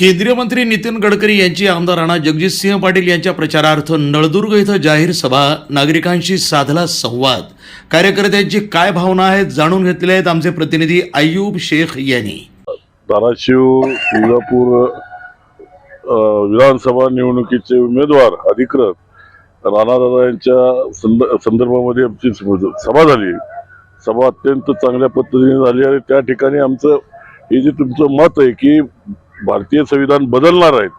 केंद्रीय मंत्री नितीन गडकरी यांची आमदार राणा जगजितसिंह पाटील यांच्या प्रचारार्थ नळदुर्ग इथं जाहीर सभा. नागरिकांशी साधला संवाद. कार्यकर्त्यांची काय भावना आहेत जाणून घेतले आहेत आमचे प्रतिनिधी अय्यूब शेख यांनी. धाराशिव तुळजापूर विधानसभा निवडणुकीचे उमेदवार अधिकृत राणादादा यांच्या संदर्भामध्ये आमची सभा झाली. सभा अत्यंत चांगल्या पद्धतीने झाली आणि त्या ठिकाणी आमचं हे जे तुमचं मत आहे की भारतीय संविधान बदलणार आहेत.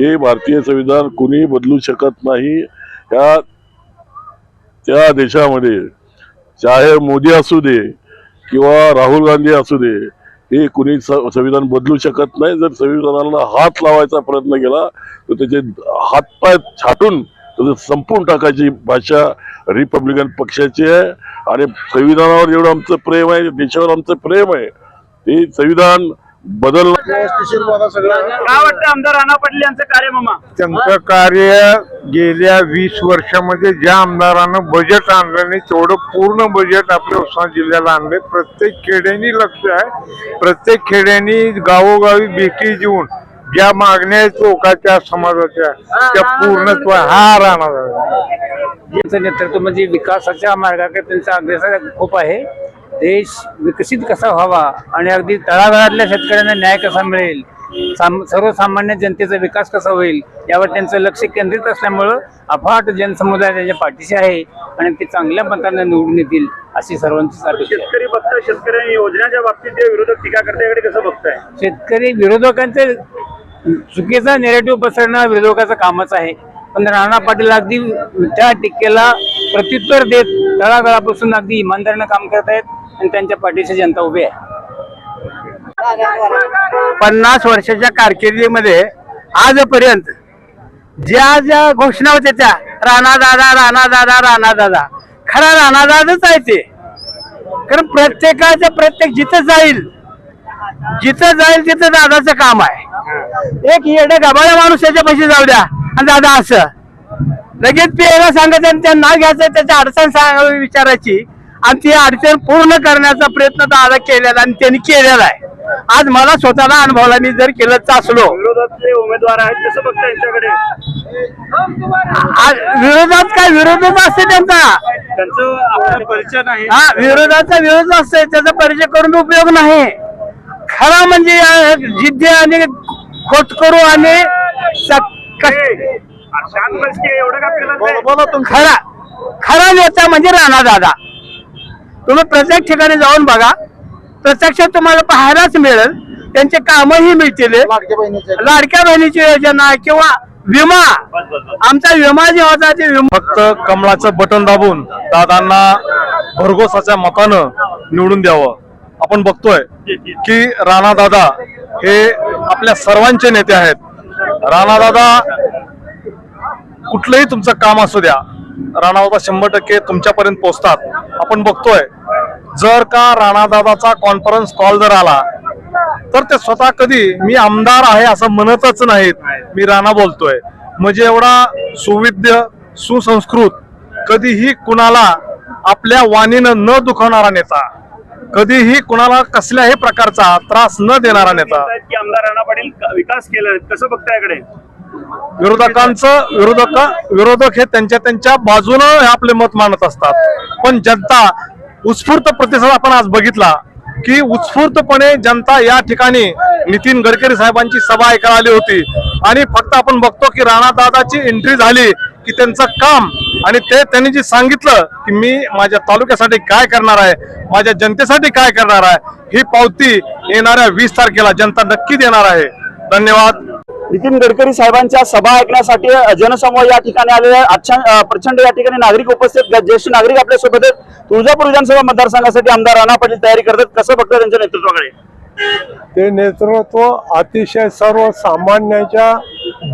हे भारतीय संविधान कुणी बदलू शकत नाही. या त्या देशामध्ये चाहे मोदी असू दे किंवा राहुल गांधी असू दे हे कुणी संविधान बदलू शकत नाही. जर संविधानाला हात लावायचा प्रयत्न केला तर त्याचे हातपाय छाटून त्याचं संपून टाकायची भाषा रिपब्लिकन पक्षाची आहे. आणि संविधानावर एवढं आमचं प्रेम आहे देशावर आमचं प्रेम आहे. ते संविधान बदल काय वाटतं आमदार राणा पाटील यांचं कार्य मामा? त्यांचं कार्य गेल्या वीस वर्षामध्ये ज्या आमदारानं बजेट आणलं नाही तेवढं पूर्ण बजेट आपल्या उस्मानाबाद जिल्ह्याला आणले प्रत्येक खेड्यानी लक्ष आहे. प्रत्येक खेड्यानी गावोगावी भेटी देऊन ज्या मागण्या आहेत लोकांच्या समाजाच्या त्या पूर्णत्व हा राहणार नेतृत्व म्हणजे विकासाच्या मार्गाकडे त्यांचा अग्रेसर खूप आहे. देश विकसित कसा व्हावा आणि अगदी तळागाळातल्या शेतकऱ्यांना न्याय कसा मिळेल? साम सर्वसामान्य जनतेचा विकास कसा होईल? यावर त्यांचं लक्ष केंद्रित असल्यामुळं अफाट जनसमुदाय त्याच्या पाठीशी आहे आणि ते चांगल्या मतांना निवडून येतील अशी सर्वांची. शेतकरी बघताय शेतकरी योजनेच्या बाबतीत जे विरोधक टीका करते याकडे कसं बघताय? शेतकरी विरोधकांचे चुकीचा नेरेटिव्ह पसरणं विरोधकाचं कामच आहे. पण राणा पाटील अगदी त्या टीकेला प्रत्युत्तर देत तळागाळापासून अगदी इमानदारीनं काम करत आहेत आणि त्यांच्या पाठीशी जनता उभी आहे. पन्नास वर्षाच्या कारकिर्दीमध्ये आजपर्यंत ज्या ज्या घोषणा होत्या त्या राणा दादा राणा दादा राणा दादा खरा राणा दादाच आहे ते. कारण प्रत्येकाच्या प्रत्येक जिथं जाईल जिथं जाईल तिथं दादाचं काम आहे. एक येडे गबाळ्या माणूस त्याच्या पैसे जाऊ द्या. आणि दादा असं. लगेच प्यायला सांगायचं आणि त्यांना नाव घ्यायचं त्याची अडचण सांगावी विचारायची. आणि ती अडचण पूर्ण करण्याचा प्रयत्न दादा केलेला आणि त्यांनी केलेला आहे. आज मला स्वतःला अनुभवला मी जर केलं असलो विरोधातले उमेदवार आहेत कसं बघताय यांच्याकडे? आज विरोधात काय विरोधच असते त्यांचा? परिचय नाही. हा विरोधाचा विरोध असते त्याचा परिचय करून उपयोग नाही. खरा म्हणजे जिद्दी आणि खोटकरू आणि खरा खरा नेता म्हणजे राणा दादा. तुम्ही प्रत्येक ठिकाणी जाऊन बघा. प्रत्यक्षात तुम्हाला पाहायलाच मिळेल. त्यांचे कामही मिळतील. लाडक्या बहिणीचे. लाडक्या बहिणीची योजना किंवा विमा. आमचा विमा जे होता ते विमा फक्त कमळाचं बटन दाबून दादांना भरघोसाच्या मतानं निवडून द्यावं. आपण बघतोय की राणा दादा हे आपल्या सर्वांचे नेते आहेत. राणा दादा कुठलंही तुमचं काम असू द्या राणाबाबा शंभर टक्के तुमच्यापर्यंत पोहोचतात. आपण बघतोय जर का राणादादाचा कॉन्फरन्स कॉल जर आला तर ते स्वतः कधी मी आमदार आहे असं म्हणतच नाहीत. मी राणा बोलतोय. म्हणजे एवढा सुविद्य सुसंस्कृत कधीही कुणाला आपल्या वाणीनं न दुखवणारा नेता कधीही कुणाला कसल्याही प्रकारचा त्रास न देणारा नेता. आमदार राणा पाटील विकास केला कसं बघताय विरोधकांचं विरोधक विरोधक हे त्यांच्या त्यांच्या बाजूनं आपले मत मानत असतात. पण जनता उत्स्फूर्त प्रतिसाद आपण आज बघितला की उत्स्फूर्तपणे जनता या ठिकाणी नितीन गडकरी साहेबांची सभा ऐकायला आली होती. आणि फक्त आपण बघतो की राणा दादाची एंट्री झाली की त्यांचं काम. आणि ते त्यांनी जे सांगितलं की मी माझ्या तालुक्यासाठी काय करणार आहे माझ्या जनतेसाठी काय करणार आहे ही पावती येणाऱ्या वीस तारखेला जनता नक्की देणार आहे. धन्यवाद. नितीन गडकरी साहेबांच्या सभा ऐकण्यासाठी जनसमूह या ठिकाणी आलेले अच्छा प्रचंड या ठिकाणी नागरिक उपस्थित ज्येष्ठ नागरिक आपल्यासोबत आहेत. तुळजापूर विधानसभा मतदारसंघासाठी आमदार राणा पाटील तयारी करतात. कसं बघतात त्यांच्या नेतृत्वाकडे? ते नेतृत्व अतिशय सर्वसामान्याच्या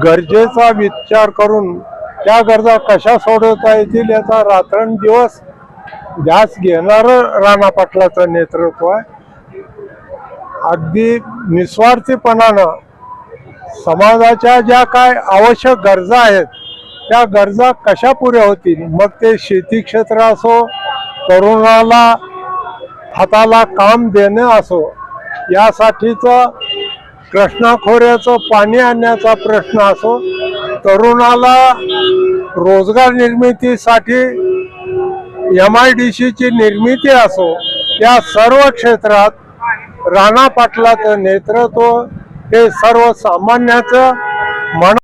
गरजेचा विचार करून त्या गरजा कशा सोडवता येतील याचा रात्रंदिवस ध्यास घेणार राणा पाटलाचं नेतृत्व आहे. अगदी निस्वार्थीपणानं समाजाच्या ज्या काय आवश्यक गरजा आहेत त्या गरजा कशा पुऱ्या होतील? मग ते शेती क्षेत्र असो तरुणाला हाताला काम देणं असो यासाठीचं कृष्णा खोऱ्याचं पाणी आणण्याचा प्रश्न असो तरुणाला रोजगार निर्मितीसाठी एम आय डी सीची निर्मिती असो या सर्व क्षेत्रात राणा पाटलाचं नेतृत्व हे सर्वसामान्याचं मन